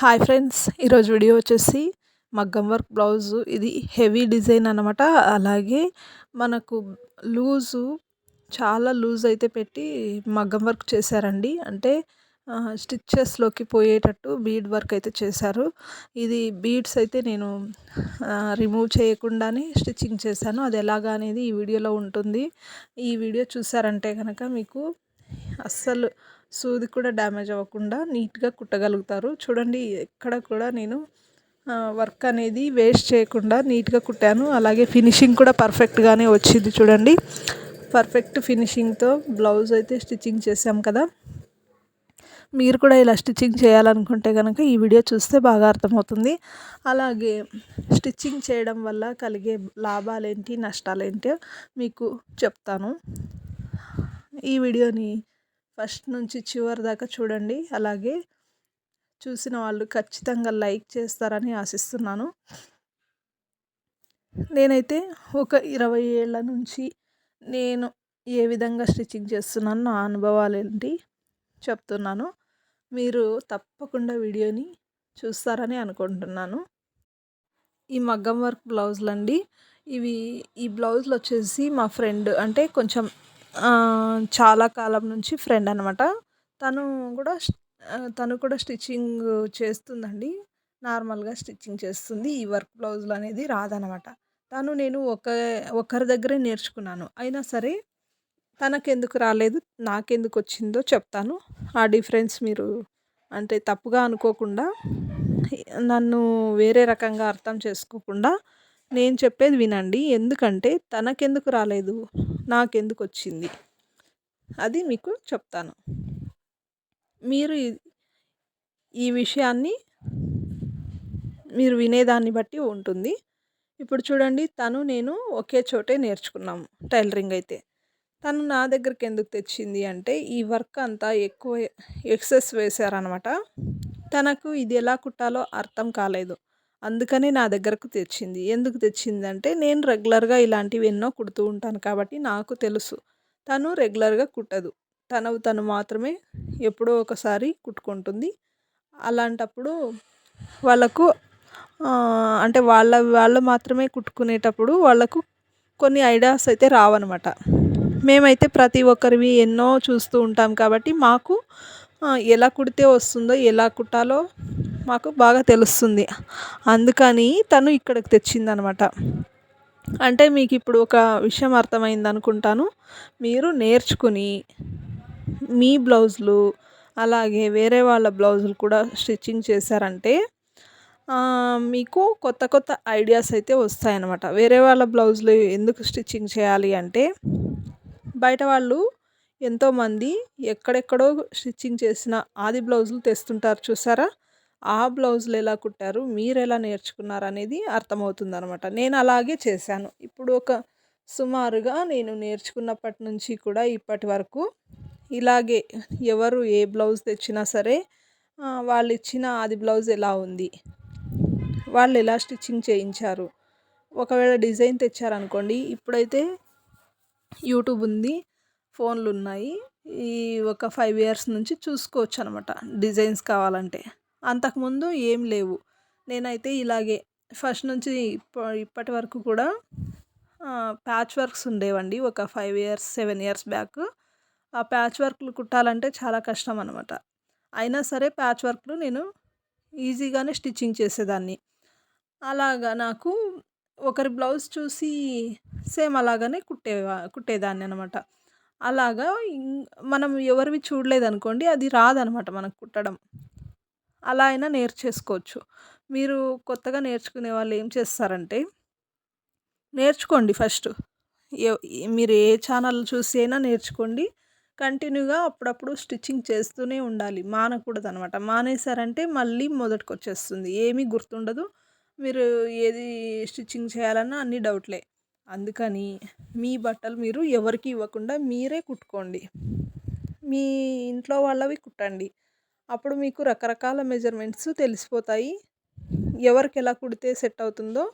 Hi friends ఈరోజు video వచ్చేసి మగ్గం వర్క్ బ్లౌజు. ఇది హెవీ డిజైన్ అనమాట అలాగే మనకు లూజు చాలా లూజ్ అయితే పెట్టి మగ్గం వర్క్ చేశారండి. అంటే స్టిచ్చెస్లోకి పోయేటట్టు బీడ్ వర్క్ అయితే చేశారు. ఇది బీడ్స్ అయితే నేను రిమూవ్ చేయకుండానే స్టిచ్చింగ్ చేశాను. అది ఎలాగా అనేది ఈ వీడియోలో ఉంటుంది. ఈ వీడియో చూసారంటే కనుక మీకు అస్సలు సూది కూడా డ్యామేజ్ అవ్వకుండా నీట్గా కుట్టగలుగుతారు. చూడండి ఎక్కడ కూడా నేను వర్క్ అనేది వేస్ట్ చేయకుండా నీట్గా కుట్టాను. అలాగే ఫినిషింగ్ కూడా పర్ఫెక్ట్గానే వచ్చింది చూడండి. పర్ఫెక్ట్ ఫినిషింగ్తో బ్లౌజ్ అయితే స్టిచ్చింగ్ చేసాం కదా. మీరు కూడా ఇలా స్టిచ్చింగ్ చేయాలనుకుంటే కనుక ఈ వీడియో చూస్తే బాగా అర్థమవుతుంది. అలాగే స్టిచ్చింగ్ చేయడం వల్ల కలిగే లాభాలేంటి నష్టాలేంటి మీకు చెప్తాను. ఈ వీడియోని ఫస్ట్ నుంచి చివరి దాకా చూడండి. అలాగే చూసిన వాళ్ళు ఖచ్చితంగా లైక్ చేస్తారని ఆశిస్తున్నాను. నేనైతే ఒక ఇరవై ఏళ్ళ నుంచి నేను ఏ విధంగా స్టిచ్చింగ్ చేస్తున్నాను నా అనుభవాలు ఏంటి చెప్తున్నాను. మీరు తప్పకుండా వీడియోని చూస్తారని అనుకుంటున్నాను. ఈ మగ్గం వర్క్ బ్లౌజులు అండి ఇవి ఈ బ్లౌజులు వచ్చేసి మా ఫ్రెండ్ అంటే కొంచెం చాలా కాలం నుంచి ఫ్రెండ్ అనమాట తను కూడా తను కూడా స్టిచ్చింగ్ చేస్తుందండి. నార్మల్గా స్టిచ్చింగ్ చేస్తుంది. ఈ వర్క్ బ్లౌజులు అనేది రాదనమాట తను నేను ఒక ఒకరి దగ్గరే నేర్చుకున్నాను. అయినా సరే తనకెందుకు రాలేదు నాకెందుకు వచ్చిందో చెప్తాను. ఆ డిఫరెన్స్ మీరు అంటే తప్పుగా అనుకోకుండా నన్ను వేరే రకంగా అర్థం చేసుకోకుండా నేను చెప్పేది వినండి. ఎందుకంటే తనకెందుకు రాలేదు? నాకెందుకు వచ్చింది అది మీకు చెప్తాను. మీరు ఈ విషయాన్ని మీరు వినేదాన్ని బట్టి ఉంటుంది. ఇప్పుడు చూడండి తను నేను ఒకే చోటే నేర్చుకున్నాము టైలరింగ్ అయితే. తను నా దగ్గరికి ఎందుకు తెచ్చింది అంటే ఈ వర్క్ అంతా ఎక్కువ ఎక్సెస్ వేశారనమాట తనకు ఇది ఎలా కుట్టాలో అర్థం కాలేదు. అందుకని నా దగ్గరకు తెచ్చింది. ఎందుకు తెచ్చిందంటే నేను రెగ్యులర్గా ఇలాంటివి ఎన్నో కుడుతూ ఉంటాను కాబట్టి నాకు తెలుసు. తను రెగ్యులర్గా కుట్టదు. తనవు తను మాత్రమే ఎప్పుడో ఒకసారి కుట్టుకుంటుంది. అలాంటప్పుడు వాళ్ళకు అంటే వాళ్ళ వాళ్ళు మాత్రమే కుట్టుకునేటప్పుడు వాళ్ళకు కొన్ని ఐడియాస్ అయితే రావన్నమాట. మేమైతే ప్రతి ఒక్కరివి ఎన్నో చూస్తూ ఉంటాం కాబట్టి మాకు ఎలా కుడితే వస్తుందో ఎలా కుట్టాలో మాకు బాగా తెలుస్తుంది. అందుకని తను ఇక్కడికి తెచ్చిందనమాట. అంటే మీకు ఇప్పుడు ఒక విషయం అర్థమైంది అనుకుంటాను. మీరు నేర్చుకుని మీ బ్లౌజులు అలాగే వేరే వాళ్ళ బ్లౌజులు కూడా స్టిచ్చింగ్ చేశారంటే మీకు కొత్త కొత్త ఐడియాస్ అయితే వస్తాయన్నమాట. వేరే వాళ్ళ బ్లౌజులు ఎందుకు స్టిచ్చింగ్ చేయాలి అంటే బయట వాళ్ళు ఎంతోమంది ఎక్కడెక్కడో స్టిచ్చింగ్ చేసిన ఆది బ్లౌజులు తెస్తుంటారు చూసారా? ఆ బ్లౌజులు ఎలా కుట్టారు మీరు ఎలా నేర్చుకున్నారు అనేది అర్థమవుతుంది అనమాట నేను అలాగే చేశాను. ఇప్పుడు ఒక సుమారుగా నేను నేర్చుకున్నప్పటి నుంచి కూడా ఇప్పటి వరకు ఇలాగే ఎవరు ఏ బ్లౌజ్ తెచ్చినా సరే వాళ్ళు ఇచ్చిన అది బ్లౌజ్ ఎలా ఉంది వాళ్ళు ఎలా స్టిచ్చింగ్ చేయించారు ఒకవేళ డిజైన్ తెచ్చారనుకోండి ఇప్పుడైతే యూట్యూబ్ ఉంది ఫోన్లు ఉన్నాయి ఈ ఒక ఫైవ్ ఇయర్స్ నుంచి చూసుకోవచ్చు అనమాట డిజైన్స్ కావాలంటే. అంతకుముందు ఏం లేవు. నేనైతే ఇలాగే ఫస్ట్ నుంచి ఇప్పటి వరకు కూడా ప్యాచ్ వర్క్స్ ఉండేవండి. ఒక five years seven years back. ఆ ప్యాచ్ వర్క్లు కుట్టాలంటే చాలా కష్టం అనమాట అయినా సరే ప్యాచ్ వర్క్లు నేను ఈజీగానే స్టిచ్చింగ్ చేసేదాన్ని. అలాగా నాకు ఒకరి బ్లౌజ్ చూసి సేమ్ అలాగనే కుట్టేవా కుట్టేదాన్ని అనమాట అలాగా మనం ఎవరివి చూడలేదనుకోండి అది రాదనమాట మనకు కుట్టడం. అలా అయినా నేర్చేసుకోవచ్చు. మీరు కొత్తగా నేర్చుకునే వాళ్ళు ఏం చేస్తారంటే నేర్చుకోండి ఫస్ట్. మీరు ఏ ఛానల్ చూసి అయినా నేర్చుకోండి. కంటిన్యూగా అప్పుడప్పుడు స్టిచ్చింగ్ చేస్తూనే ఉండాలి. మానకూడదు అనమాట మానేశారంటే మళ్ళీ మొదటికి వచ్చేస్తుంది ఏమీ గుర్తుండదు. మీరు ఏది స్టిచ్చింగ్ చేయాలన్నా అన్ని డౌట్లే. అందుకని మీ బట్టలు మీరు ఎవరికి ఇవ్వకుండా మీరే కుట్టుకోండి. మీ ఇంట్లో వాళ్ళవి కుట్టండి. అప్పుడు మీకు రకరకాల మెజర్మెంట్స్ తెలిసిపోతాయి. ఎవరికి ఎలా కుడితే సెట్ అవుతుందో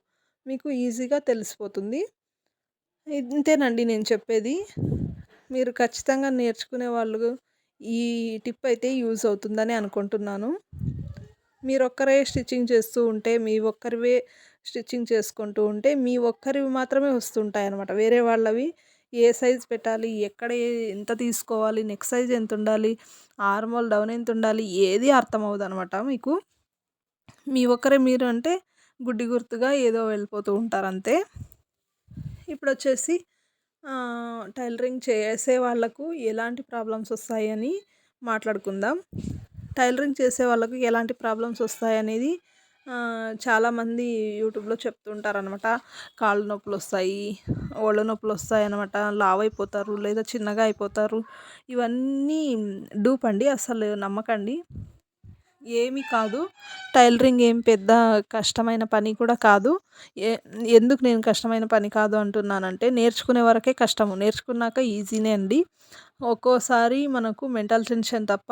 మీకు ఈజీగా తెలిసిపోతుంది. ఇంతేనండి నేను చెప్పేది. మీరు ఖచ్చితంగా నేర్చుకునే వాళ్ళు ఈ టిప్ అయితే యూజ్ అవుతుందని అనుకుంటున్నాను. మీరు ఒక్కరే స్టిచ్చింగ్ చేస్తూ ఉంటే మీ ఒక్కరివే స్టిచ్చింగ్ చేసుకుంటూ ఉంటే మీ ఒక్కరివి మాత్రమే వస్తుంటాయి అనమాట వేరే వాళ్ళవి ఏ సైజ్ పెట్టాలి? ఎక్కడ ఎంత తీసుకోవాలి? నెక్ సైజ్ ఎంత ఉండాలి ఆర్మోల్ డౌన్ ఎంత ఉండాలి ఏది అర్థం అనమాట మీకు. మీ ఒక్కరే మీరు అంటే గుడ్డి గుర్తుగా ఏదో వెళ్ళిపోతూ ఉంటారు అంతే ఇప్పుడు వచ్చేసి టైలరింగ్ చేసే వాళ్ళకు ఎలాంటి ప్రాబ్లమ్స్ వస్తాయని మాట్లాడుకుందాం. టైలరింగ్ చేసే వాళ్ళకు ఎలాంటి ప్రాబ్లమ్స్ వస్తాయనేది చాలామంది యూట్యూబ్లో చెప్తుంటారు అనమాట కాళ్ళు నొప్పులు వస్తాయి ఒళ్ళు నొప్పులు వస్తాయి అనమాట లావు అయిపోతారు లేదా చిన్నగా అయిపోతారు. ఇవన్నీ డూప్ అండి అసలు నమ్మకండి. ఏమీ కాదు. టైలరింగ్ ఏం పెద్ద కష్టమైన పని కూడా కాదు. ఏ ఎందుకు నేను కష్టమైన పని కాదు అంటున్నానంటే నేర్చుకునే వరకే కష్టము. నేర్చుకున్నాక ఈజీనే అండి. ఒక్కోసారి మనకు మెంటల్ టెన్షన్ తప్ప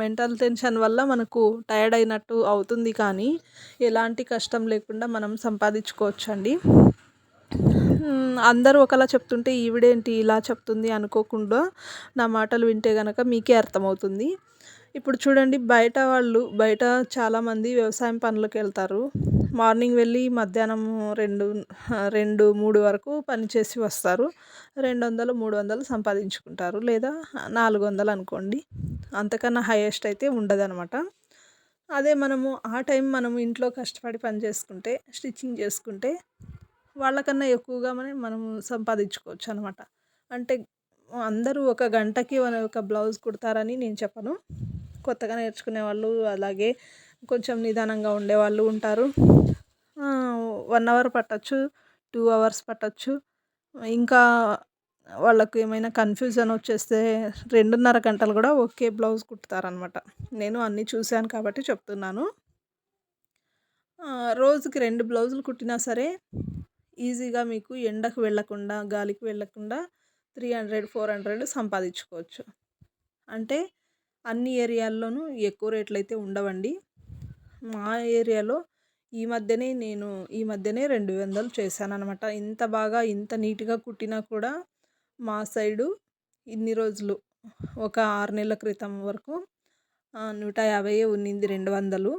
మెంటల్ టెన్షన్ వల్ల మనకు టైర్డ్ అయినట్టు అవుతుంది కానీ ఎలాంటి కష్టం లేకుండా మనం సంపాదించుకోవచ్చు అండి అందరూ ఒకలా చెప్తుంటే ఈవిడేంటి ఇలా చెప్తుంది అనుకోకుండా నా మాటలు వింటే కనుక మీకే అర్థమవుతుంది. ఇప్పుడు చూడండి బయట వాళ్ళు బయట చాలామంది వ్యవసాయం పనులకు వెళ్తారు. మార్నింగ్ వెళ్ళి మధ్యాహ్నం రెండు రెండు మూడు వరకు పనిచేసి వస్తారు. రెండు వందలు మూడు వందలు సంపాదించుకుంటారు లేదా నాలుగు వందలు అనుకోండి. అంతకన్నా హైయెస్ట్ అయితే ఉండదనమాట అదే మనము ఆ టైం మనము ఇంట్లో కష్టపడి పని చేసుకుంటే స్టిచ్చింగ్ చేసుకుంటే వాళ్ళకన్నా ఎక్కువగా మనం మనము సంపాదించుకోవచ్చు అనమాట అంటే అందరూ ఒక గంటకి ఒక బ్లౌజ్ కుడతారని నేను చెప్పను. కొత్తగా నేర్చుకునే వాళ్ళు అలాగే కొంచెం నిదానంగా ఉండేవాళ్ళు ఉంటారు. వన్ అవర్ పట్టచ్చు టూ అవర్స్ పట్టచ్చు. ఇంకా వాళ్ళకు ఏమైనా కన్ఫ్యూజన్ వచ్చేస్తే రెండున్నర గంటలు కూడా ఒకే బ్లౌజ్ కుట్టుతారనమాట నేను అన్నీ చూశాను కాబట్టి చెప్తున్నాను. రోజుకి రెండు బ్లౌజులు కుట్టినా సరే ఈజీగా మీకు ఎండకు వెళ్ళకుండా గాలికి వెళ్ళకుండా త్రీ హండ్రెడ్ ఫోర్ హండ్రెడ్ సంపాదించుకోవచ్చు. అంటే అన్ని ఏరియాల్లోనూ ఎక్కువ రేట్లు అయితే ఉండవండి. మా ఏరియాలో ఈ మధ్యనే నేను ఈ మధ్యనే రెండు వందలు చేశాను అనమాట ఇంత బాగా ఇంత నీట్గా కుట్టినా కూడా మా సైడు ఇన్ని రోజులు ఒక ఆరు నెలల క్రితం వరకు నూట యాభై ఉన్నింది రెండు వందలు.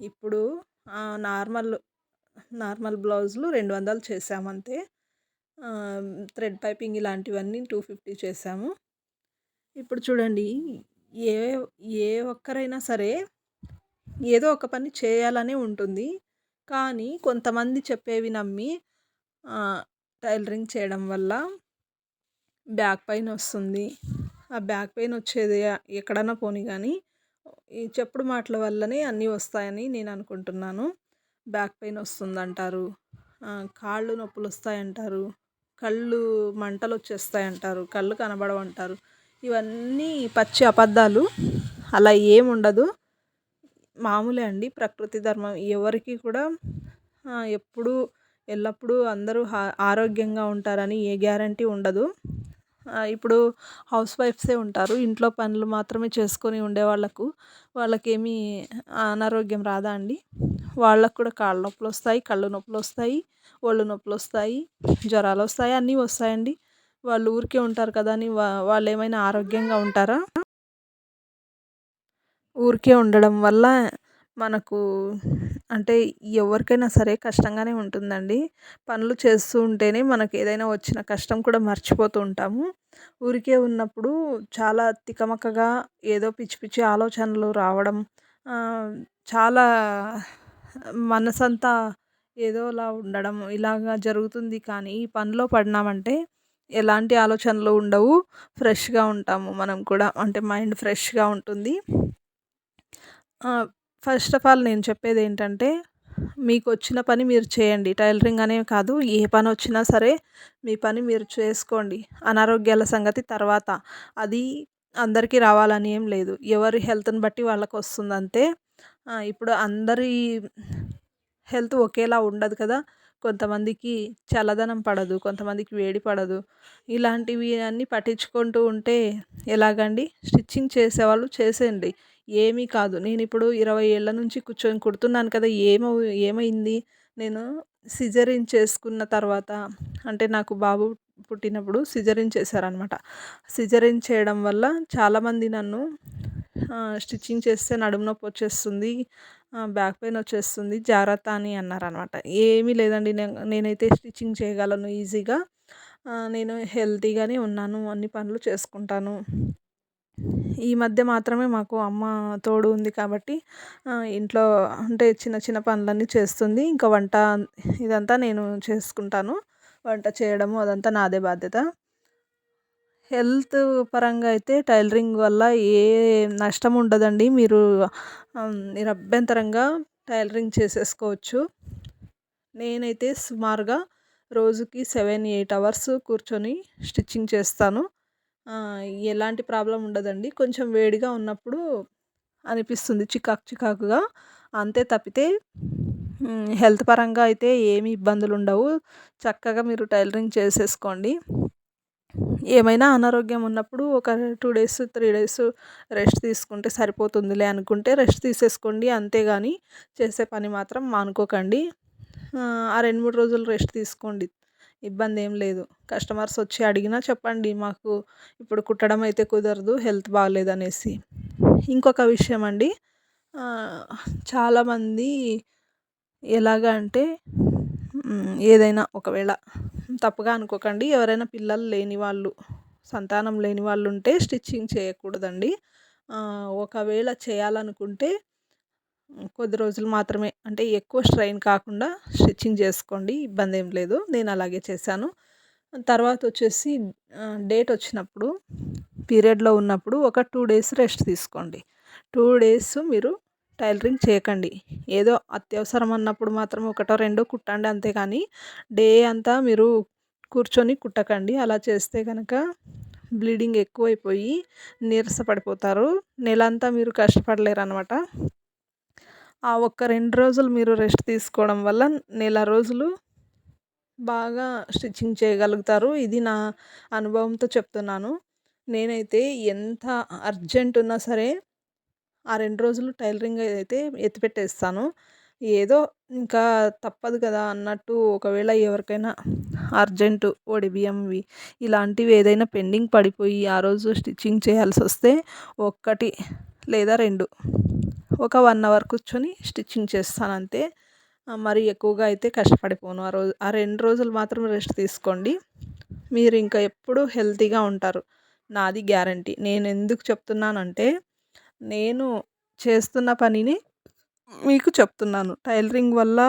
ఇప్పుడు నార్మల్ నార్మల్ బ్లౌజులు రెండు వందలు చేసామంతే థ్రెడ్ పైపింగ్ ఇలాంటివన్నీ టూ ఫిఫ్టీ చేసాము ఇప్పుడు చూడండి ఏ ఏ ఒక్కరైనా సరే ఏదో ఒక పని చేయాలనే ఉంటుంది. కానీ కొంతమంది చెప్పేవి నమ్మి టైలరింగ్ చేయడం వల్ల బ్యాక్ పెయిన్ వస్తుంది. ఆ బ్యాక్ పెయిన్ వచ్చేది ఎక్కడన్నా పోనీ కానీ ఈ చెప్పుడు మాటల వల్లనే అన్నీ వస్తాయని నేను అనుకుంటున్నాను. బ్యాక్ పెయిన్ వస్తుందంటారు. కాళ్ళు నొప్పులు వస్తాయంటారు. కళ్ళు మంటలు వచ్చేస్తాయంటారు. కళ్ళు కనబడవంటారు. ఇవన్నీ పచ్చి అబద్ధాలు. అలా ఏముండదు. మామూలే అండి. ప్రకృతి ధర్మం ఎవరికి కూడా ఎప్పుడూ ఎల్లప్పుడూ అందరూ ఆరోగ్యంగా ఉంటారని ఏ గ్యారంటీ ఉండదు. ఇప్పుడు హౌస్ వైఫ్సే ఉంటారు. ఇంట్లో పనులు మాత్రమే చేసుకొని ఉండే వాళ్ళకు వాళ్ళకేమీ అనారోగ్యం రాదా అండి? వాళ్ళకు కూడా కాళ్ళ నొప్పులు వస్తాయి కళ్ళు నొప్పులు వస్తాయి ఒళ్ళు నొప్పులు వస్తాయి జ్వరాలు వస్తాయి అన్నీ వస్తాయండి. వాళ్ళు ఊరికే ఉంటారు కదా అని వాళ్ళు ఏమైనా ఆరోగ్యంగా ఉంటారా? ఊరికే ఉండడం వల్ల మనకు అంటే ఎవరికైనా సరే కష్టంగానే ఉంటుందండి. పనులు చేస్తూ ఉంటేనే మనకు ఏదైనా వచ్చిన కష్టం కూడా మర్చిపోతూ ఉంటాము. ఊరికే ఉన్నప్పుడు చాలా తికమకగా ఏదో పిచ్చి పిచ్చి ఆలోచనలు రావడం చాలా మనసంతా ఏదోలా ఉండడం ఇలాగా జరుగుతుంది. కానీ ఈ పనిలో పడినామంటే ఎలాంటి ఆలోచనలు ఉండవు. ఫ్రెష్గా ఉంటాము మనం కూడా. అంటే మైండ్ ఫ్రెష్గా ఉంటుంది. ఫస్ట్ ఆఫ్ ఆల్ నేను చెప్పేది ఏంటంటే మీకు వచ్చిన పని మీరు చేయండి. టైలరింగ్ అనే కాదు ఏ పని వచ్చినా సరే మీ పని మీరు చేసుకోండి. అనారోగ్యాల సంగతి తర్వాత. అది అందరికీ రావాలని ఏం లేదు. ఎవరి హెల్త్ని బట్టి వాళ్ళకి వస్తుంది అంతే ఇప్పుడు అందరి హెల్త్ ఒకేలా ఉండదు కదా. కొంతమందికి చల్లదనం పడదు కొంతమందికి వేడి పడదు. ఇలాంటివి అన్నీ పట్టించుకుంటూ ఉంటే ఎలాగండి? స్టిచ్చింగ్ చేసేవాళ్ళు చేసేయండి. ఏమీ కాదు. నేను ఇప్పుడు ఇరవై ఏళ్ళ నుంచి కూర్చొని కుడుతున్నాను కదా ఏమో ఏమైంది? నేను సిజరిన్ చేసుకున్న తర్వాత అంటే నాకు బాబు పుట్టినప్పుడు సిజరిన్ చేశారనమాట సిజరిన్ చేయడం వల్ల చాలామంది నన్ను స్టిచ్చింగ్ చేస్తే నడుము నొప్పి వచ్చేస్తుంది బ్యాక్ పెయిన్ వచ్చేస్తుంది జాగ్రత్త అని అన్నారనమాట ఏమీ లేదండి. నేనైతే స్టిచ్చింగ్ చేయగలను ఈజీగా. నేను హెల్తీగానే ఉన్నాను అన్ని పనులు చేసుకుంటాను. ఈ మధ్య మాత్రమే మాకు అమ్మ తోడు ఉంది కాబట్టి ఇంట్లో అంటే చిన్న చిన్న పనులన్నీ చేస్తుంది. ఇంకా వంట ఇదంతా నేను చేసుకుంటాను. వంట చేయడము అదంతా నాదే బాధ్యత. హెల్త్ పరంగా అయితే టైలరింగ్ వల్ల ఏ నష్టం ఉండదండి. మీరు నిరభ్యంతరంగా టైలరింగ్ చేసేసుకోవచ్చు. నేనైతే సుమారుగా రోజుకి సెవెన్ ఎయిట్ అవర్స్ కూర్చొని స్టిచ్చింగ్ చేస్తాను. ఎలాంటి ప్రాబ్లం ఉండదండి. కొంచెం వేడిగా ఉన్నప్పుడు అనిపిస్తుంది చికాకు చికాకుగా. అంతే తప్పితే హెల్త్ పరంగా అయితే ఏమి ఇబ్బందులు ఉండవు. చక్కగా మీరు టైలరింగ్ చేసేసుకోండి. ఏమైనా అనారోగ్యం ఉన్నప్పుడు ఒక two days three days rest తీసుకుంటే సరిపోతుందిలే అనుకుంటే రెస్ట్ తీసేసుకోండి. అంతేగాని చేసే పని మాత్రం మానుకోకండి. ఆ రెండు మూడు రోజులు రెస్ట్ తీసుకోండి. ఇబ్బంది ఏం లేదు. కస్టమర్స్ వచ్చి అడిగినా చెప్పండి మాకు ఇప్పుడు కుట్టడం అయితే కుదరదు హెల్త్ బాగాలేదు అనేసి ఇంకొక విషయం అండి చాలామంది ఎలాగ అంటే ఏదైనా ఒకవేళ తప్పుగా అనుకోకండి ఎవరైనా పిల్లలు లేని వాళ్ళు సంతానం లేని వాళ్ళు ఉంటే స్టిచ్చింగ్ చేయకూడదండి. ఒకవేళ చేయాలనుకుంటే కొద్ది రోజులు మాత్రమే. అంటే ఎక్కువ స్ట్రెయిన్ కాకుండా స్టిచ్చింగ్ చేసుకోండి ఇబ్బంది ఏం లేదు. నేను అలాగే చేశాను. తర్వాత వచ్చేసి డేట్ వచ్చినప్పుడు పీరియడ్లో ఉన్నప్పుడు ఒక టూ డేస్ రెస్ట్ తీసుకోండి. టూ డేస్ మీరు టైలరింగ్ చేయకండి. ఏదో అత్యవసరం అన్నప్పుడు మాత్రం ఒకటో రెండో కుట్టండి అంతే కానీ డే అంతా మీరు కూర్చొని కుట్టకండి. అలా చేస్తే కనుక బ్లీడింగ్ ఎక్కువైపోయి నీరస పడిపోతారు నెలంతా మీరు కష్టపడలేరు అనమాట ఆ ఒక్క రెండు రోజులు మీరు రెస్ట్ తీసుకోవడం వల్ల నెల రోజులు బాగా స్టిచ్చింగ్ చేయగలుగుతారు. ఇది నా అనుభవంతో చెప్తున్నాను. నేనైతే ఎంత అర్జెంట్ ఉన్నా సరే ఆ రెండు రోజులు టైలరింగ్ అయితే ఎత్తిపెట్టేస్తాను ఏదో ఇంకా తప్పదు కదా అన్నట్టు ఒకవేళ ఎవరికైనా అర్జెంటు ఒడి ఇలాంటివి ఏదైనా పెండింగ్ పడిపోయి ఆ రోజు స్టిచ్చింగ్ చేయాల్సి వస్తే ఒక్కటి లేదా రెండు ఒక వన్ అవర్ కూర్చొని స్టిచ్చింగ్ చేస్తాను అంతే మరి ఎక్కువగా అయితే కష్టపడిపోను. ఆ రోజు ఆ రెండు రోజులు మాత్రం రెస్ట్ తీసుకోండి. మీరు ఇంకా ఎప్పుడు హెల్తీగా ఉంటారు. నాది గ్యారంటీ. నేను ఎందుకు చెప్తున్నానంటే నేను చేస్తున్న పనిని మీకు చెప్తున్నాను. టైలరింగ్ వల్ల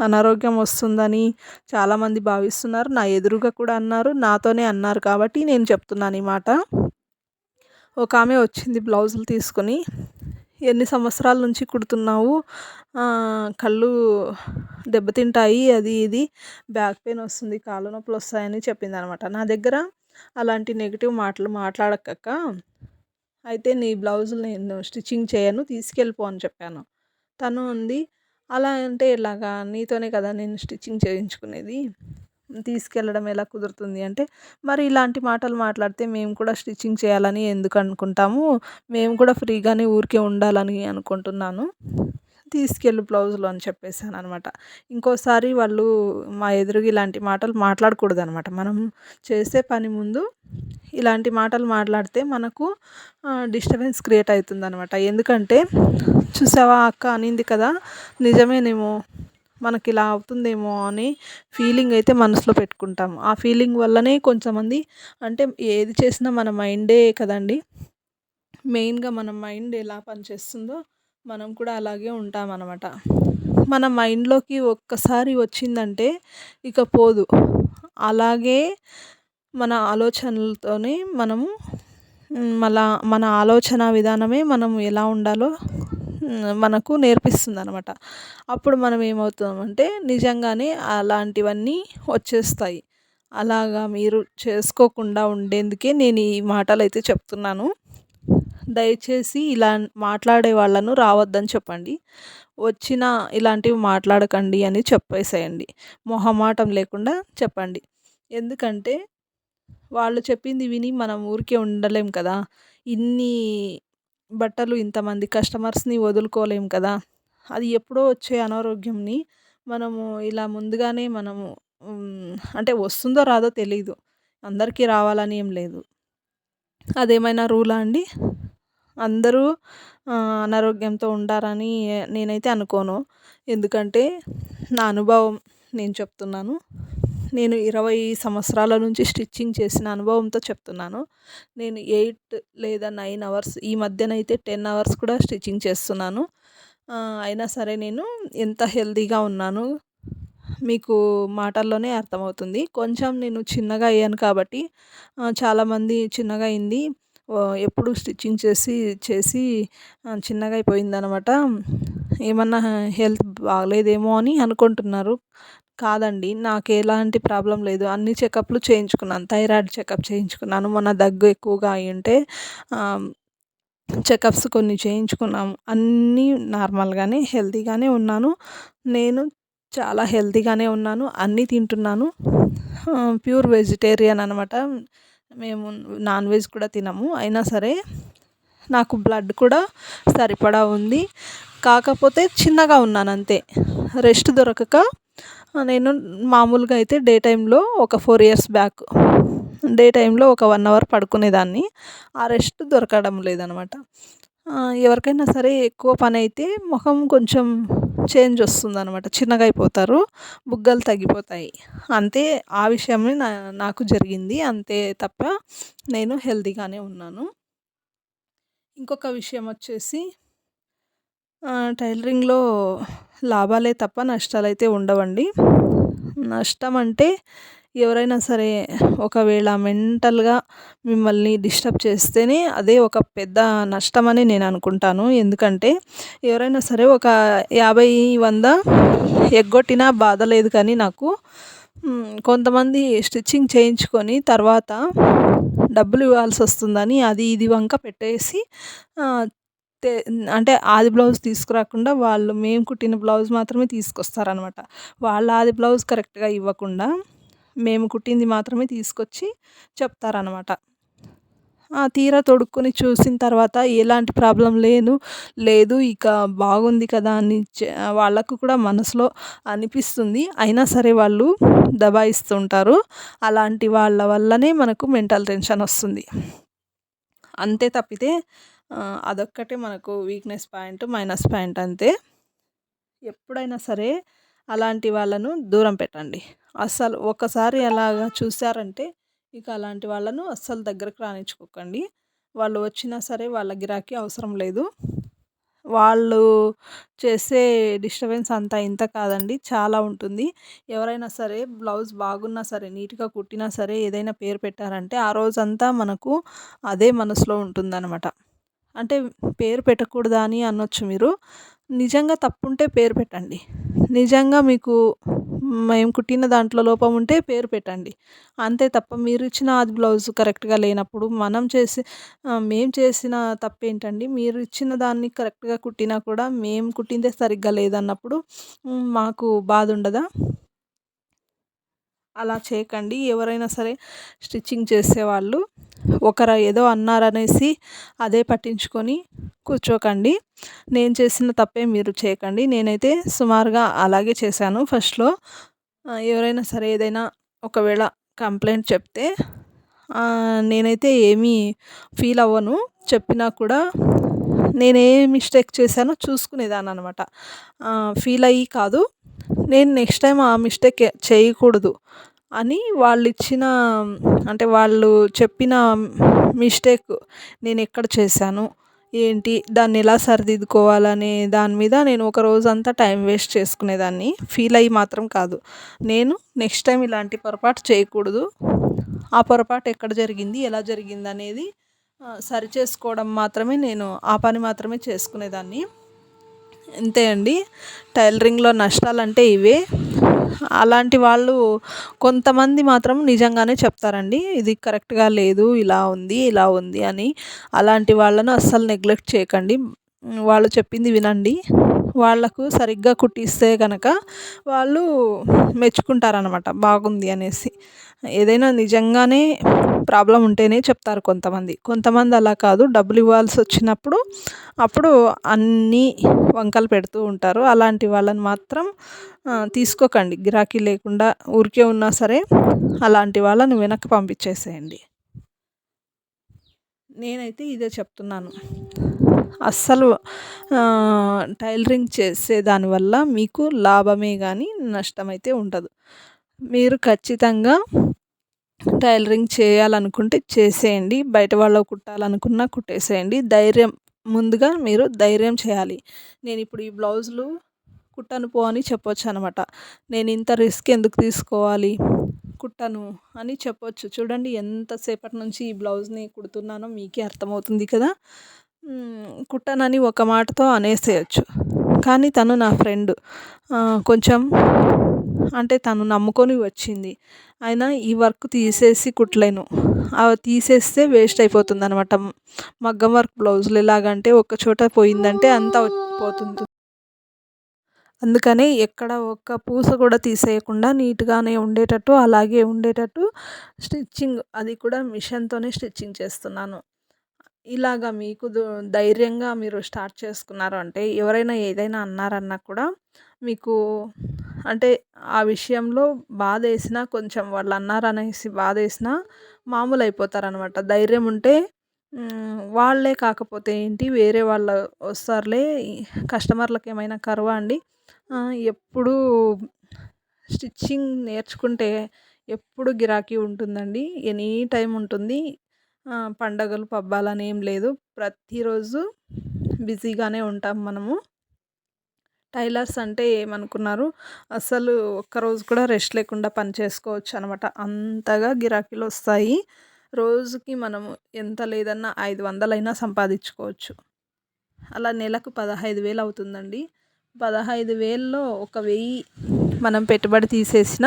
అనారోగ్యం వస్తుందని చాలామంది భావిస్తున్నారు. నా ఎదురుగా కూడా అన్నారు. నాతోనే అన్నారు కాబట్టి నేను చెప్తున్నాను ఈ మాట. ఒక ఆమె వచ్చింది బ్లౌజులు తీసుకొని. ఎన్ని సంవత్సరాల నుంచి కుడుతున్నావు? కళ్ళు దెబ్బతింటాయి అది ఇది. బ్యాక్ పెయిన్ వస్తుంది కాళ్ళ నొప్పులు వస్తాయని చెప్పింది అనమాట నా దగ్గర అలాంటి నెగిటివ్ మాటలు మాట్లాడకక్క అయితే నీ బ్లౌజులు నేను స్టిచ్చింగ్ చేయను తీసుకెళ్ళిపో అని చెప్పాను. తను ఉంది అలా అంటే ఇలాగా నీతోనే కదా నేను స్టిచ్చింగ్ చేయించుకునేది? తీసుకెళ్ళడం ఎలా కుదురుతుంది అంటే మరి ఇలాంటి మాటలు మాట్లాడితే మేము కూడా స్టిచ్చింగ్ చేయాలని ఎందుకు అనుకుంటాము? మేము కూడా ఫ్రీగానే ఊరికే ఉండాలని అనుకుంటున్నాను. తీసుకెళ్ళు బ్లౌజులు అని చెప్పేసాను అనమాట. ఇంకోసారి వాళ్ళు మా ఎదురుగా ఇలాంటి మాటలు మాట్లాడకూడదు అనమాట మనం చేసే పని ముందు ఇలాంటి మాటలు మాట్లాడితే మనకు డిస్టర్బెన్స్ క్రియేట్ అవుతుంది అనమాట ఎందుకంటే చూసావా అక్క అనింది కదా నిజమేనేమో మనకి ఇలా అవుతుందేమో అని ఫీలింగ్ అయితే మనసులో పెట్టుకుంటాం. ఆ ఫీలింగ్ వల్లనే కొంతమంది అంటే ఏది చేసినా మన మైండే కదండి. మెయిన్గా మన మైండ్ ఎలా పనిచేస్తుందో మనం కూడా అలాగే ఉంటాం అనమాట మన మైండ్లోకి ఒక్కసారి వచ్చిందంటే ఇక పోదు. అలాగే మన ఆలోచనలతోనే మనము మళ్ళా మన ఆలోచన విధానమే మనం ఎలా ఉండాలో మనకు నేర్పిస్తుంది అనమాట అప్పుడు మనం ఏమవుతామంటే నిజంగానే అలాంటివన్నీ వచ్చేస్తాయి. అలాగా మీరు చేసుకోకుండా ఉండేందుకే నేను ఈ మాటలు అయితే చెప్తున్నాను. దయచేసి ఇలా మాట్లాడే వాళ్ళను రావద్దని చెప్పండి. వచ్చిన ఇలాంటివి మాట్లాడకండి అని చెప్పేసేయండి. మొహమాటం లేకుండా చెప్పండి. ఎందుకంటే వాళ్ళు చెప్పింది విని మనం ఊరికే ఉండలేం కదా. ఇన్ని బట్టలు ఇంతమంది కస్టమర్స్ని వదులుకోలేం కదా. అది ఎప్పుడో వచ్చే అనారోగ్యంని మనము ఇలా ముందుగానే మనము అంటే వస్తుందో రాదో తెలీదు. అందరికీ రావాలని ఏం లేదు. అదేమైనా రూలా అండి? అందరూ అనారోగ్యంతో ఉంటారని నేనైతే అనుకోను. ఎందుకంటే నా అనుభవం నేను చెప్తున్నాను. నేను ఇరవై సంవత్సరాల నుంచి స్టిచ్చింగ్ చేసిన అనుభవంతో చెప్తున్నాను. నేను ఎయిట్ లేదా నైన్ అవర్స్ ఈ మధ్యనైతే టెన్ అవర్స్ కూడా స్టిచ్చింగ్ చేస్తున్నాను. అయినా సరే నేను ఎంత హెల్తీగా ఉన్నాను మీకు మాటల్లోనే అర్థమవుతుంది. కొంచెం నేను చిన్నగా అయ్యాను కాబట్టి చాలామంది చిన్నగా అయింది. ఎప్పుడు స్టిచ్చింగ్ చేసి చేసి చిన్నగా అయిపోయింది అనమాట ఏమన్నా హెల్త్ బాగలేదేమో అని అనుకుంటున్నారు. కాదండి నాకు ఎలాంటి ప్రాబ్లం లేదు. అన్ని చెకప్లు చేయించుకున్నాను. థైరాయిడ్ చెకప్ చేయించుకున్నాను. మన దగ్గు ఎక్కువగా అయి ఉంటే చెకప్స్ కొన్ని చేయించుకున్నాము. అన్నీ నార్మల్గానే హెల్తీగానే ఉన్నాను. నేను చాలా హెల్తీగానే ఉన్నాను. అన్నీ తింటున్నాను. ప్యూర్ వెజిటేరియన్ అనమాట మేము నాన్ వెజ్ కూడా తినము. అయినా సరే నాకు బ్లడ్ కూడా సరిపడా ఉంది. కాకపోతే చిన్నగా ఉన్నాను అంతే. రెస్ట్ దొరకక నేను మామూలుగా అయితే డే టైంలో ఒక ఫోర్ ఇయర్స్ బ్యాక్ డే టైంలో ఒక వన్ అవర్ పడుకునేదాన్ని. ఆ రెస్ట్ దొరకడం లేదనమాట. ఎవరికైనా సరే ఎక్కువ పని అయితే ముఖం కొంచెం చేంజ్ వస్తుంది అనమాట చిన్నగా అయిపోతారు బుగ్గలు తగ్గిపోతాయి. అంతే ఆ విషయమే నా నాకు జరిగింది. అంతే తప్ప నేను హెల్తీగానే ఉన్నాను. ఇంకొక విషయం వచ్చేసి టైలరింగ్లో లాభాలే తప్ప నష్టాలైతే ఉండవండి. నష్టం అంటే ఎవరైనా సరే ఒకవేళ మెంటల్గా మిమ్మల్ని డిస్టర్బ్ చేస్తేనే అదే ఒక పెద్ద నష్టం అని నేను అనుకుంటాను. ఎందుకంటే ఎవరైనా సరే ఒక యాభై వంద ఎగ్గొట్టినా బాధ లేదు కానీ నాకు కొంతమంది స్టిచ్చింగ్ చేయించుకొని తర్వాత డబ్బులు ఇవ్వాల్సి వస్తుందని అది ఇది వంక పెట్టేసి అంటే ఆది బ్లౌజ్ తీసుకురాకుండా వాళ్ళు మేము కుట్టిన బ్లౌజ్ మాత్రమే తీసుకొస్తారనమాట. వాళ్ళ ఆది బ్లౌజ్ కరెక్ట్గా ఇవ్వకుండా మేము కుట్టింది మాత్రమే తీసుకొచ్చి చెప్తారనమాట. తీరా తొడుక్కొని చూసిన తర్వాత ఎలాంటి ప్రాబ్లం లేదు లేదు ఇక బాగుంది కదా అని వాళ్ళకు కూడా మనసులో అనిపిస్తుంది. అయినా సరే వాళ్ళు దబాయిస్తుంటారు. అలాంటి వాళ్ళ వల్లనే మనకు మెంటల్ టెన్షన్ వస్తుంది. అంతే తప్పితే అదొక్కటే మనకు వీక్నెస్ పాయింట్ మైనస్ పాయింట్ అంతే. ఎప్పుడైనా సరే అలాంటి వాళ్ళను దూరం పెట్టండి. అస్సలు ఒకసారి అలాగా చూసారంటే ఇక అలాంటి వాళ్ళను అస్సలు దగ్గరకు రాణించుకోకండి వాళ్ళు వచ్చినా సరే వాళ్ళ గిరాకీ అవసరం లేదు. వాళ్ళు చేసే డిస్టర్బెన్స్ అంతా ఇంత కాదండి. చాలా ఉంటుంది. ఎవరైనా సరే బ్లౌజ్ బాగున్నా సరే నీట్గా కుట్టినా సరే ఏదైనా పేరు పెట్టారంటే ఆ రోజంతా మనకు అదే మనసులో ఉంటుందన్నమాట. అంటే పేరు పెట్టకూడదా అని అనొచ్చు మీరు. నిజంగా తప్పు ఉంటే పేరు పెట్టండి. నిజంగా మీకు మేము కుట్టిన దాంట్లో లోపం ఉంటే పేరు పెట్టండి. అంతే తప్ప మీరు ఇచ్చిన అది బ్లౌజ్ కరెక్ట్గా లేనప్పుడు మనం చేసి మేము చేసిన తప్పు ఏంటండి మీరు ఇచ్చిన దాన్ని కరెక్ట్గా కుట్టినా కూడా మేము కుట్టిందే సరిగ్గా లేదన్నప్పుడు మాకు బాధ ఉండదా అలా చేయకండి. ఎవరైనా సరే స్టిచ్చింగ్ చేసేవాళ్ళు ఒకరు ఏదో అన్నారనేసి అదే పట్టించుకొని కూర్చోకండి. నేను చేసిన తప్పే మీరు చేయకండి. నేనైతే సుమారుగా అలాగే చేశాను ఫస్ట్లో. ఎవరైనా సరే ఏదైనా ఒకవేళ కంప్లైంట్ చెప్తే నేనైతే ఏమీ ఫీల్ అవ్వను. చెప్పినా కూడా నేను మిస్టేక్ చేశానో చూసుకునేదాన్ని అనమాట ఫీల్ అయ్యి కాదు. నేను నెక్స్ట్ టైం ఆ మిస్టేక్ చేయకూడదు అని వాళ్ళు ఇచ్చిన అంటే వాళ్ళు చెప్పిన మిస్టేక్ నేను ఎక్కడ చేశాను? ఏంటి? దాన్ని ఎలా సరిదిద్దుకోవాలనే దాని మీద నేను ఒక రోజంతా టైం వేస్ట్ చేసుకునేదాన్ని. ఫీల్ అయ్యి మాత్రం కాదు. నేను నెక్స్ట్ టైం ఇలాంటి పొరపాటు చేయకూడదు. ఆ పొరపాటు ఎక్కడ జరిగింది? ఎలా జరిగింది అనేది సరి చేసుకోవడం మాత్రమే నేను ఆ పని మాత్రమే చేసుకునేదాన్ని. అంతే అండి. టైలరింగ్లో నష్టాలు అంటే ఇవే. అలాంటి వాళ్ళు కొంతమంది మాత్రం నిజంగానే చెప్తారండి. ఇది కరెక్ట్గా లేదు ఇలా ఉంది ఇలా ఉంది అని. అలాంటి వాళ్ళను అస్సలు నెగ్లెక్ట్ చేయకండి. వాళ్ళు చెప్పింది వినండి. వాళ్ళకు సరిగ్గా కుట్టిస్తే కనుక వాళ్ళు మెచ్చుకుంటారనమాట బాగుంది అనేసి. ఏదైనా నిజంగానే ప్రాబ్లం ఉంటేనే చెప్తారు కొంతమంది. కొంతమంది అలా కాదు. డబ్బులు ఇవ్వాల్సి వచ్చినప్పుడు అప్పుడు అన్నీ వంకలు పెడుతూ ఉంటారు. అలాంటి వాళ్ళని మాత్రం తీసుకోకండి. గిరాకీ లేకుండా ఊరికే ఉన్నా సరే అలాంటి వాళ్ళని వెనక్కి పంపించేసేయండి. నేనైతే ఇదే చెప్తున్నాను. అస్సలు టైలరింగ్ చేసే దానివల్ల మీకు లాభమే కానీ నష్టమైతే ఉండదు. మీరు ఖచ్చితంగా టైలరింగ్ చేయాలనుకుంటే చేసేయండి. బయట వాళ్ళకు కుట్టాలనుకున్నా కుట్టేసేయండి. ధైర్యం ముందుగా మీరు ధైర్యం చేయాలి. నేను ఇప్పుడు ఈ బ్లౌజులు కుట్టను పో అని చెప్పొచ్చు అనమాట. నేను ఇంత రిస్క్ ఎందుకు తీసుకోవాలి? కుట్టను అని చెప్పొచ్చు. చూడండి ఎంతసేపటి నుంచి ఈ బ్లౌజ్ని కుడుతున్నానో మీకే అర్థమవుతుంది కదా. కుట్టనని ఒక మాటతో అనేసేయచ్చు. కానీ తను నా ఫ్రెండ్. కొంచెం అంటే తను నమ్ముకొని వచ్చింది. అయినా ఈ వర్క్ తీసేసి కుట్టలేను. అవి తీసేస్తే వేస్ట్ అయిపోతుంది అనమాట మగ్గం వర్క్ బ్లౌజులు ఎలాగంటే ఒక చోట పోయిందంటే అంతా పోతుంది. అందుకని ఎక్కడ ఒక్క పూస కూడా తీసేయకుండా నీట్గానే ఉండేటట్టు అలాగే ఉండేటట్టు స్టిచ్చింగ్ అది కూడా మిషన్తోనే స్టిచ్చింగ్ చేస్తున్నాను. ఇలాగా మీకు ధైర్యంగా మీరు స్టార్ట్ చేసుకున్నారు అంటే ఎవరైనా ఏదైనా అన్నారన్నా కూడా మీకు అంటే ఆ విషయంలో బాధ వేసినా కొంచెం వాళ్ళు అన్నారు అనేసి బాధ వేసినా మామూలు అయిపోతారు అనమాట ధైర్యం ఉంటే వాళ్ళే కాకపోతే ఏంటి? వేరే వాళ్ళు వస్తారులే కస్టమర్లకు ఏమైనా కరువా అండి? ఎప్పుడూ స్టిచ్చింగ్ నేర్చుకుంటే ఎప్పుడు గిరాకీ ఉంటుందండి. ఎనీ టైం ఉంటుంది. పండగలు పబ్బాలని ఏం లేదు. ప్రతిరోజు బిజీగానే ఉంటాం మనము. టైలర్స్ అంటే ఏమనుకున్నారు? అసలు ఒక్కరోజు కూడా రెస్ట్ లేకుండా పని చేసుకోవచ్చు అనమాట. అంతగా గిరాకీలు వస్తాయి. రోజుకి మనము ఎంత లేదన్నా ఐదు వందలైనా సంపాదించుకోవచ్చు. అలా నెలకు పదహైదు వేలు అవుతుందండి. పదహైదు వేల్లో ఒక వెయ్యి మనం పెట్టుబడి తీసేసిన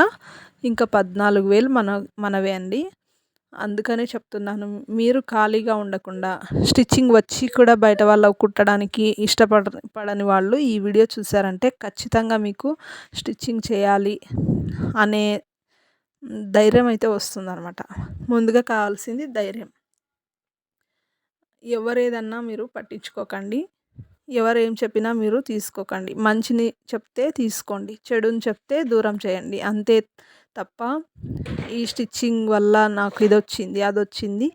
ఇంకా పద్నాలుగు వేలు మన మనవే అండి. అందుకనే చెప్తున్నాను. మీరు ఖాళీగా ఉండకుండా స్టిచ్చింగ్ వచ్చి కూడా బయట వాళ్ళ కుట్టడానికి ఇష్టపడ పడని వాళ్ళు ఈ వీడియో చూసారంటే ఖచ్చితంగా మీకు స్టిచ్చింగ్ చేయాలి అనే ధైర్యం అయితే వస్తుందన్నమాట. ముందుగా కావాల్సింది ధైర్యం. ఎవరేదన్నా మీరు పట్టించుకోకండి. ఎవరు ఏం చెప్పినా మీరు తీసుకోకండి. మంచిని చెప్తే తీసుకోండి. చెడుని చెప్తే దూరం చేయండి. అంతే తప్ప ఈ స్టిచ్చింగ్ వల్ల నాకు ఇది వచ్చింది అది వచ్చింది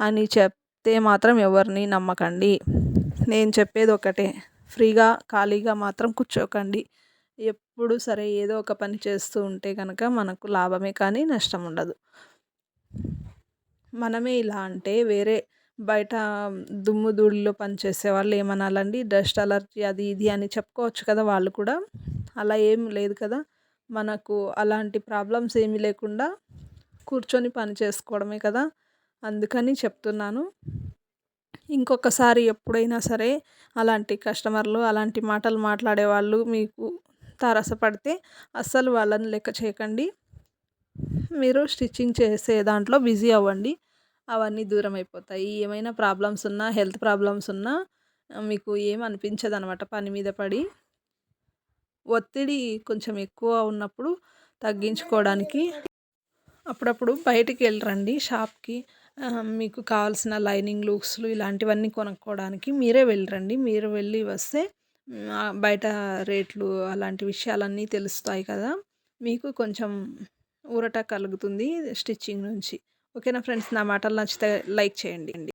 అని చెప్తే మాత్రం ఎవరిని నమ్మకండి. నేను చెప్పేది ఒకటే ఫ్రీగా ఖాళీగా మాత్రం కూర్చోకండి. ఎప్పుడు సరే ఏదో ఒక పని చేస్తూ ఉంటే కనుక మనకు లాభమే కానీ నష్టం ఉండదు. మనమే ఇలా అంటే వేరే బయట దుమ్ము ధూళిలో పనిచేసే వాళ్ళు ఏమనాలండి? డస్ట్ అలర్జీ అది ఇది అని చెప్పుకోవచ్చు కదా వాళ్ళు కూడా. అలా ఏం లేదు కదా. మనకు అలాంటి ప్రాబ్లమ్స్ ఏమీ లేకుండా కూర్చొని పని చేసుకోవడమే కదా అందుకని చెప్తున్నాను. ఇంకొకసారి ఎప్పుడైనా సరే అలాంటి కస్టమర్లు అలాంటి మాటలు మాట్లాడే వాళ్ళు మీకు తారసపడితే అస్సలు వాళ్ళని లెక్క చేయకండి. మీరు స్టిచ్చింగ్ చేసే దాంట్లో బిజీ అవ్వండి. అవన్నీ దూరం అయిపోతాయి. ఏమైనా ప్రాబ్లమ్స్ ఉన్నా హెల్త్ ప్రాబ్లమ్స్ ఉన్నా మీకు ఏం అనిపించదు అనమాట పని మీద పడి. ఒత్తిడి కొంచెం ఎక్కువ ఉన్నప్పుడు తగ్గించుకోవడానికి అప్పుడప్పుడు బయటికి వెళ్ళరండి షాప్కి. మీకు కావాల్సిన లైనింగ్ లూక్స్లు ఇలాంటివన్నీ కొనుక్కోవడానికి మీరే వెళ్ళరండి. మీరు వెళ్ళి వస్తే బయట రేట్లు అలాంటి విషయాలన్నీ తెలుస్తాయి కదా. మీకు కొంచెం ఊరట కలుగుతుంది స్టిచ్చింగ్ నుంచి. ఓకేనా ఫ్రెండ్స్? నా మాటలు నచ్చితే లైక్ చేయండి.